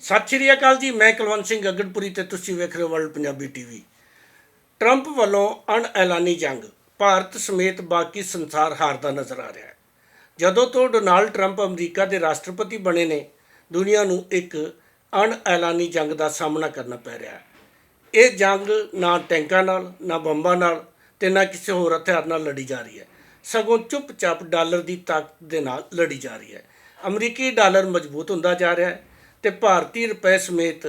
ਸਤਿ ਸ਼੍ਰੀ ਅਕਾਲ ਜੀ, ਮੈਂ ਕੁਲਵੰਤ ਸਿੰਘ ਅਗੜਪੁਰੀ ਤੇ ਤੁਸੀਂ ਵੇਖ ਰਹੇ ਹੋ ਵਰਲਡ ਪੰਜਾਬੀ ਟੀਵੀ। ਟਰੰਪ ਵੱਲੋਂ ਅਣਐਲਾਨੀ ਜੰਗ, ਭਾਰਤ ਸਮੇਤ ਬਾਕੀ ਸੰਸਾਰ ਹਾਰਦਾ ਨਜ਼ਰ ਆ ਰਿਹਾ ਹੈ। ਜਦੋਂ ਤੋਂ ਡੋਨਾਲਡ ਟਰੰਪ ਅਮਰੀਕਾ ਦੇ ਰਾਸ਼ਟਰਪਤੀ ਬਣੇ ਨੇ, ਦੁਨੀਆ ਨੂੰ ਇੱਕ ਅਣਐਲਾਨੀ ਜੰਗ ਦਾ ਸਾਹਮਣਾ ਕਰਨਾ ਪੈ ਰਿਹਾ ਹੈ। ਇਹ ਜੰਗ ਨਾ ਟੈਂਕਾਂ ਨਾਲ, ਨਾ ਬੰਬਾਂ ਨਾਲ ਤੇ ਨਾ ਕਿਸੇ ਹੋਰ ਹਥਿਆਰ ਨਾਲ ਲੜੀ ਜਾ ਰਹੀ ਹੈ। ਸਗੋਂ ਚੁੱਪਚਾਪ ਡਾਲਰ ਦੀ ਤਾਕਤ ਦੇ ਨਾਲ ਲੜੀ ਜਾ ਰਹੀ ਹੈ। ਅਮਰੀਕੀ ਡਾਲਰ ਮਜ਼ਬੂਤ ਹੁੰਦਾ ਜਾ ਰਿਹਾ ਹੈ। ਤੇ ਭਾਰਤੀ ਰੁਪਏ ਸਮੇਤ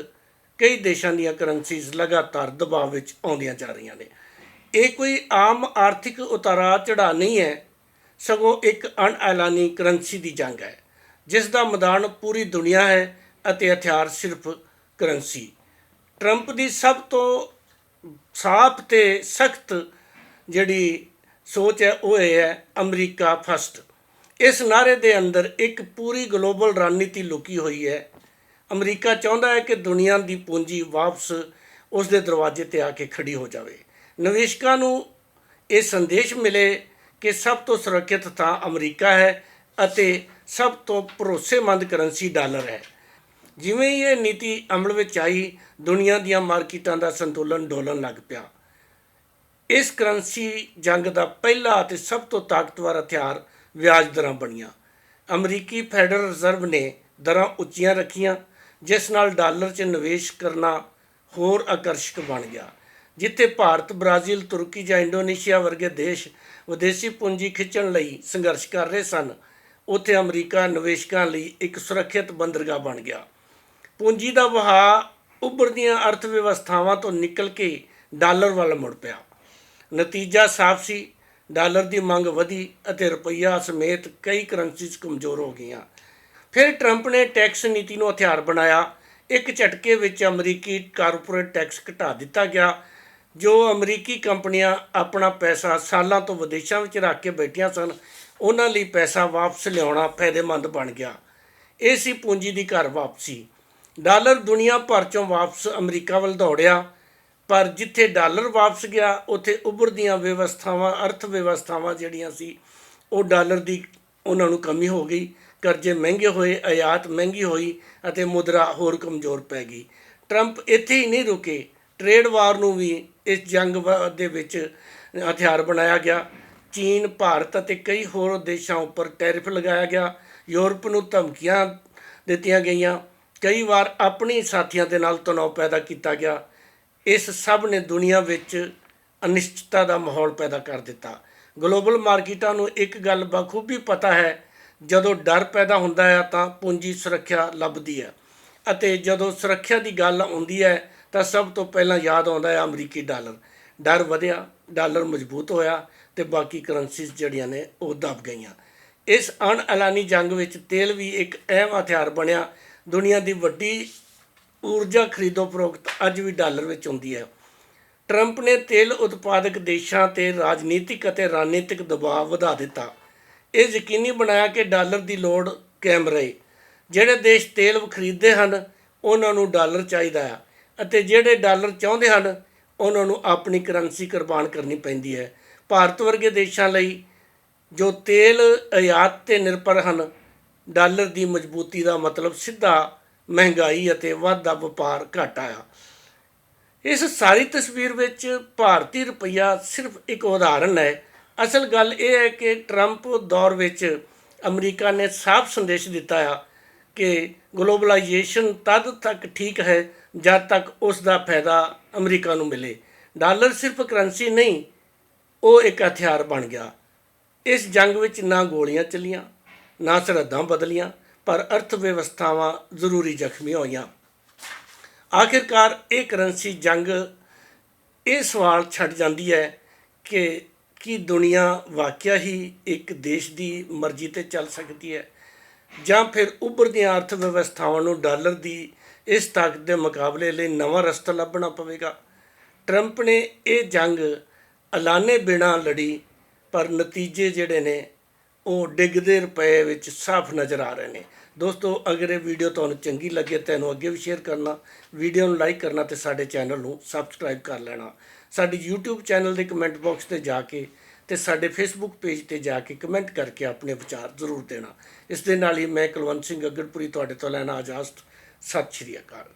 ਕਈ ਦੇਸ਼ਾਂ ਦੀਆਂ ਕਰੰਸੀਜ਼ ਲਗਾਤਾਰ ਦਬਾਅ ਵਿੱਚ ਆਉਂਦੀਆਂ ਜਾ ਰਹੀਆਂ ਨੇ। ਇਹ ਕੋਈ ਆਮ ਆਰਥਿਕ ਉਤਾਰਾ ਚੜਾ ਨਹੀਂ ਹੈ। ਸਗੋਂ ਇੱਕ ਅਣਐਲਾਨੀ ਕਰੰਸੀ ਦੀ ਜੰਗ ਹੈ, ਜਿਸ ਦਾ ਮੈਦਾਨ ਪੂਰੀ ਦੁਨੀਆ ਹੈ ਅਤੇ ਹਥਿਆਰ ਸਿਰਫ ਕਰੰਸੀ। ਟਰੰਪ ਦੀ ਸਭ ਤੋਂ ਸਾਫ਼ ਤੇ ਸਖਤ ਜਿਹੜੀ ਸੋਚ ਹੈ, ਉਹ ਇਹ ਹੈ, ਅਮਰੀਕਾ ਫਸਟ। ਇਸ ਨਾਰੇ ਦੇ ਅੰਦਰ ਇੱਕ ਪੂਰੀ ਗਲੋਬਲ ਰਣਨੀਤੀ ਲੁਕੀ ਹੋਈ ਹੈ। ਅਮਰੀਕਾ ਚਾਹੁੰਦਾ ਹੈ ਕਿ ਦੁਨੀਆ ਦੀ ਪੂੰਜੀ ਵਾਪਸ ਉਸ ਦੇ ਦਰਵਾਜ਼ੇ ਤੇ ਆ ਕੇ ਖੜੀ ਹੋ ਜਾਵੇ। ਨਿਵੇਸ਼ਕਾਂ ਨੂੰ ਇਹ ਸੰਦੇਸ਼ ਮਿਲੇ ਕਿ ਸਭ ਤੋਂ ਸੁਰੱਖਿਅਤ ਥਾਂ ਅਮਰੀਕਾ ਹੈ ਅਤੇ ਸਭ ਤੋਂ ਭਰੋਸੇਮੰਦ ਕਰੰਸੀ ਡਾਲਰ ਹੈ। ਜਿਵੇਂ ਹੀ ਇਹ ਨੀਤੀ ਅਮਲ ਵਿੱਚ ਆਈ, ਦੁਨੀਆ ਦੀਆਂ ਮਾਰਕੀਟਾਂ ਦਾ ਸੰਤੁਲਨ ਡੋਲਣ ਲੱਗ ਪਿਆ। ਇਸ ਕਰੰਸੀ ਜੰਗ ਦਾ ਪਹਿਲਾ ਅਤੇ ਸਭ ਤੋਂ ਤਾਕਤਵਰ ਹਥਿਆਰ ਵਿਆਜ ਦਰਾਂ ਬਣੀਆਂ। ਅਮਰੀਕੀ ਫੈਡਰਲ ਰਿਜ਼ਰਵ ਨੇ ਦਰਾਂ ਉੱਚੀਆਂ ਰੱਖੀਆਂ ਜਿਸ ਨਾਲ ਡਾਲਰ 'ਚ ਨਿਵੇਸ਼ ਕਰਨਾ ਹੋਰ ਆਕਰਸ਼ਕ ਬਣ ਗਿਆ। ਜਿੱਥੇ ਭਾਰਤ, ਬ੍ਰਾਜ਼ੀਲ, ਤੁਰਕੀ ਜਾਂ ਇੰਡੋਨੇਸ਼ੀਆ ਵਰਗੇ ਦੇਸ਼ ਵਿਦੇਸ਼ੀ ਪੂੰਜੀ ਖਿੱਚਣ ਲਈ ਸੰਘਰਸ਼ ਕਰ ਰਹੇ ਸਨ, ਉੱਥੇ ਅਮਰੀਕਾ ਨਿਵੇਸ਼ਕਾਂ ਲਈ ਇੱਕ ਸੁਰੱਖਿਅਤ ਬੰਦਰਗਾਹ ਬਣ ਗਿਆ। ਪੂੰਜੀ ਦਾ ਵਹਾਅ ਉੱਭਰਦੀਆਂ ਅਰਥ ਵਿਵਸਥਾਵਾਂ ਤੋਂ ਨਿਕਲ ਕੇ ਡਾਲਰ ਵੱਲ ਮੁੜ ਪਿਆ। ਨਤੀਜਾ ਸਾਫ਼ ਸੀ, ਡਾਲਰ ਦੀ ਮੰਗ ਵਧੀ ਅਤੇ ਰੁਪਈਆ ਸਮੇਤ ਕਈ ਕਰੰਸੀਜ਼ ਕਮਜ਼ੋਰ ਹੋ ਗਈਆਂ। ਫਿਰ ਟਰੰਪ ਨੇ ਟੈਕਸ ਨੀਤੀ ਨੂੰ ਹਥਿਆਰ ਬਣਾਇਆ। ਇੱਕ ਝਟਕੇ ਵਿੱਚ ਅਮਰੀਕੀ ਕਾਰਪੋਰੇਟ ਟੈਕਸ ਘਟਾ ਦਿੱਤਾ ਗਿਆ, ਜੋ ਅਮਰੀਕੀ ਕੰਪਨੀਆਂ ਆਪਣਾ ਪੈਸਾ ਸਾਲਾਂ ਤੋਂ ਵਿਦੇਸ਼ਾਂ ਵਿੱਚ ਰੱਖ ਕੇ ਬੈਠੀਆਂ ਸਨ। ਉਹਨਾਂ ਲਈ ਪੈਸਾ ਵਾਪਸ ਲਿਆਉਣਾ ਫਾਇਦੇਮੰਦ ਬਣ ਗਿਆ। ਇਹ ਸੀ ਪੂੰਜੀ ਦੀ ਘਰ ਵਾਪਸੀ। ਡਾਲਰ ਦੁਨੀਆ ਭਰ ਚੋਂ ਵਾਪਸ ਅਮਰੀਕਾ ਵੱਲ ਦੌੜਿਆ, ਪਰ ਜਿੱਥੇ ਡਾਲਰ ਵਾਪਸ ਗਿਆ, ਉੱਥੇ ਉੱਭਰਦੀਆਂ ਵਿਵਸਥਾਵਾਂ, ਅਰਥ ਵਿਵਸਥਾਵਾਂ ਜਿਹੜੀਆਂ ਸੀ, ਉਹ ਡਾਲਰ ਦੀ ਉਹਨਾਂ ਨੂੰ ਕਮੀ ਹੋ ਗਈ। ਕਰਜ਼ੇ ਮਹਿੰਗੇ ਹੋਏ, ਆਯਾਤ ਮਹਿੰਗੀ ਹੋਈ ਅਤੇ ਮੁਦਰਾ ਹੋਰ ਕਮਜ਼ੋਰ ਪੈ ਗਈ। ਟਰੰਪ ਇੱਥੇ ਹੀ ਨਹੀਂ ਰੁਕੇ। ਟ੍ਰੇਡ ਵਾਰ ਨੂੰ ਵੀ ਇਸ ਜੰਗ ਵ- ਦੇ ਵਿੱਚ ਹਥਿਆਰ ਬਣਾਇਆ ਗਿਆ। ਚੀਨ, ਭਾਰਤ ਅਤੇ ਕਈ ਹੋਰ ਦੇਸ਼ਾਂ ਉੱਪਰ ਟੈਰਿਫ ਲਗਾਇਆ ਗਿਆ। ਯੂਰਪ ਨੂੰ ਧਮਕੀਆਂ ਦਿੱਤੀਆਂ ਗਈਆਂ। ਕਈ ਵਾਰ ਆਪਣੀ ਸਾਥੀਆਂ ਦੇ ਨਾਲ ਤਣਾਅ ਪੈਦਾ ਕੀਤਾ ਗਿਆ। ਇਸ ਸਭ ਨੇ ਦੁਨੀਆ ਵਿੱਚ ਅਨਿਸ਼ਚਿਤਤਾ ਦਾ ਮਾਹੌਲ ਪੈਦਾ ਕਰ ਦਿੱਤਾ। ਗਲੋਬਲ ਮਾਰਕੀਟਾਂ ਨੂੰ ਇੱਕ ਗੱਲ ਬਖੂਬੀ ਪਤਾ ਹੈ ਜਦੋਂ ਡਰ ਪੈਦਾ ਹੁੰਦਾ ਹੈ ਤਾਂ ਪੂੰਜੀ ਸੁਰੱਖਿਆ ਲੱਭਦੀ ਹੈ ਅਤੇ ਜਦੋਂ ਸੁਰੱਖਿਆ ਦੀ ਗੱਲ ਆਉਂਦੀ ਹੈ ਤਾਂ ਸਭ ਤੋਂ ਪਹਿਲਾਂ ਯਾਦ ਆਉਂਦਾ ਹੈ ਅਮਰੀਕੀ ਡਾਲਰ। ਡਰ ਵਧਿਆ, ਡਾਲਰ ਮਜ਼ਬੂਤ ਹੋਇਆ ਤੇ ਬਾਕੀ ਕਰੰਸੀਜ਼ ਜਿਹੜੀਆਂ ਨੇ ਉਹ ਦਬ ਗਈਆਂ। ਇਸ ਅਣਐਲਾਨੀ ਜੰਗ ਵਿੱਚ ਤੇਲ ਵੀ ਇੱਕ ਅਹਿਮ ਹਥਿਆਰ ਬਣਿਆ। ਦੁਨੀਆ ਦੀ ਵੱਡੀ ਊਰਜਾ ਖਰੀਦੋ ਫਰੋਖਤ ਅੱਜ ਵੀ ਡਾਲਰ ਵਿੱਚ ਹੁੰਦੀ ਹੈ ਟਰੰਪ ਨੇ ਤੇਲ ਉਤਪਾਦਕ ਦੇਸ਼ਾਂ ਤੇ ਰਾਜਨੀਤਿਕ ਅਤੇ ਰਣਨੀਤਿਕ ਦਬਾਅ ਵਧਾ ਦਿੱਤਾ। ਇਹ ਯਕੀਨੀ ਬਣਾਇਆ ਕਿ ਡਾਲਰ ਦੀ ਲੋੜ ਕਾਇਮ ਰਹੇ। ਜਿਹੜੇ ਦੇਸ਼ ਤੇਲ ਖਰੀਦਦੇ ਹਨ, ਉਹਨਾਂ ਨੂੰ ਡਾਲਰ ਚਾਹੀਦਾ ਹੈ ਅਤੇ ਜਿਹੜੇ ਡਾਲਰ ਚਾਹੁੰਦੇ ਹਨ, ਉਹਨਾਂ ਨੂੰ ਆਪਣੀ ਕਰੰਸੀ ਕੁਰਬਾਨ ਕਰਨੀ ਪੈਂਦੀ ਹੈ। ਭਾਰਤ ਵਰਗੇ ਦੇਸ਼ਾਂ ਲਈ ਜੋ ਤੇਲ ਆਯਾਤ ਤੇ ਨਿਰਭਰ ਹਨ, ਡਾਲਰ ਦੀ ਮਜ਼ਬੂਤੀ ਦਾ ਮਤਲਬ ਸਿੱਧਾ, ਮਹਿੰਗਾਈ ਅਤੇ ਵਾਧਾ ਵਪਾਰ ਘਾਟਾ ਆ। ਇਸ ਸਾਰੀ ਤਸਵੀਰ ਵਿੱਚ ਭਾਰਤੀ ਰੁਪਈਆ ਸਿਰਫ ਇੱਕ ਉਦਾਹਰਣ ਹੈ। ਅਸਲ ਗੱਲ ਇਹ ਹੈ ਕਿ ਟਰੰਪ ਦੌਰ ਵਿੱਚ ਅਮਰੀਕਾ ਨੇ ਸਾਫ਼ ਸੰਦੇਸ਼ ਦਿੱਤਾ ਆ ਕਿ ਗਲੋਬਲਾਈਜੇਸ਼ਨ ਤਦ ਤੱਕ ਠੀਕ ਹੈ ਜਦ ਤੱਕ ਉਸ ਦਾ ਫਾਇਦਾ ਅਮਰੀਕਾ ਨੂੰ ਮਿਲੇ। ਡਾਲਰ ਸਿਰਫ ਕਰੰਸੀ ਨਹੀਂ, ਉਹ ਇੱਕ ਹਥਿਆਰ ਬਣ ਗਿਆ। ਇਸ ਜੰਗ ਵਿੱਚ ਨਾ ਗੋਲੀਆਂ ਚੱਲੀਆਂ, ਨਾ ਸਰਹੱਦਾਂ ਬਦਲੀਆਂ, ਪਰ ਅਰਥ ਵਿਵਸਥਾਵਾਂ ਜ਼ਰੂਰੀ ਜ਼ਖਮੀ ਹੋਈਆਂ। ਆਖਿਰਕਾਰ ਇਹ ਕਰੰਸੀ ਜੰਗ ਇਹ ਸਵਾਲ ਛੱਡ ਜਾਂਦੀ ਹੈ ਕਿ ਕਿ ਦੁਨੀਆ ਵਾਕਿਆ ਹੀ ਇੱਕ ਦੇਸ਼ ਦੀ ਮਰਜ਼ੀ ਤੇ ਚੱਲ ਸਕਦੀ ਹੈ? ਜਾਂ ਫਿਰ ਉੱਭਰਦੀਆਂ ਅਰਥ ਵਿਵਸਥਾਵਾਂ ਨੂੰ ਡਾਲਰ ਦੀ ਇਸ ਤਾਕਤ ਦੇ ਮੁਕਾਬਲੇ ਲਈ ਨਵਾਂ ਰਸਤਾ ਲੱਭਣਾ ਪਵੇਗਾ? ਟਰੰਪ ਨੇ ਇਹ ਜੰਗ ਐਲਾਨੇ ਬਿਨਾਂ ਲੜੀ, ਪਰ ਨਤੀਜੇ ਜਿਹੜੇ ਨੇ, ਉਹ ਡਿੱਗਦੇ ਰੁਪਏ ਵਿੱਚ ਸਾਫ਼ ਨਜ਼ਰ ਆ ਰਹੇ ਨੇ। ਦੋਸਤੋ, ਅਗਰ ਇਹ ਵੀਡੀਓ ਤੁਹਾਨੂੰ ਚੰਗੀ ਲੱਗੇ ਤਾਂ ਇਹਨੂੰ ਅੱਗੇ ਵੀ ਸ਼ੇਅਰ ਕਰਨਾ, ਵੀਡੀਓ ਨੂੰ ਲਾਈਕ ਕਰਨਾ ਤੇ ਸਾਡੇ ਚੈਨਲ ਨੂੰ ਸਬਸਕ੍ਰਾਈਬ ਕਰ ਲੈਣਾ। ਸਾਡੀ YouTube ਚੈਨਲ ਦੇ ਕਮੈਂਟ ਬਾਕਸ ਤੇ ਜਾ ਕੇ ਤੇ ਸਾਡੇ ਫੇਸਬੁੱਕ ਪੇਜ ਤੇ ਜਾ ਕੇ ਕਮੈਂਟ ਕਰਕੇ ਆਪਣੇ ਵਿਚਾਰ ਜ਼ਰੂਰ ਦੇਣਾ। ਇਸ ਦੇ ਨਾਲ ਹੀ ਮੈਂ ਕੁਲਵੰਤ ਸਿੰਘ ਅਗੜਪੁਰੀ ਤੁਹਾਡੇ ਤੋਂ ਲੈਣਾ ਇਜਾਜ਼ਤ। ਸਤਿ ਸ਼੍ਰੀ ਅਕਾਲ।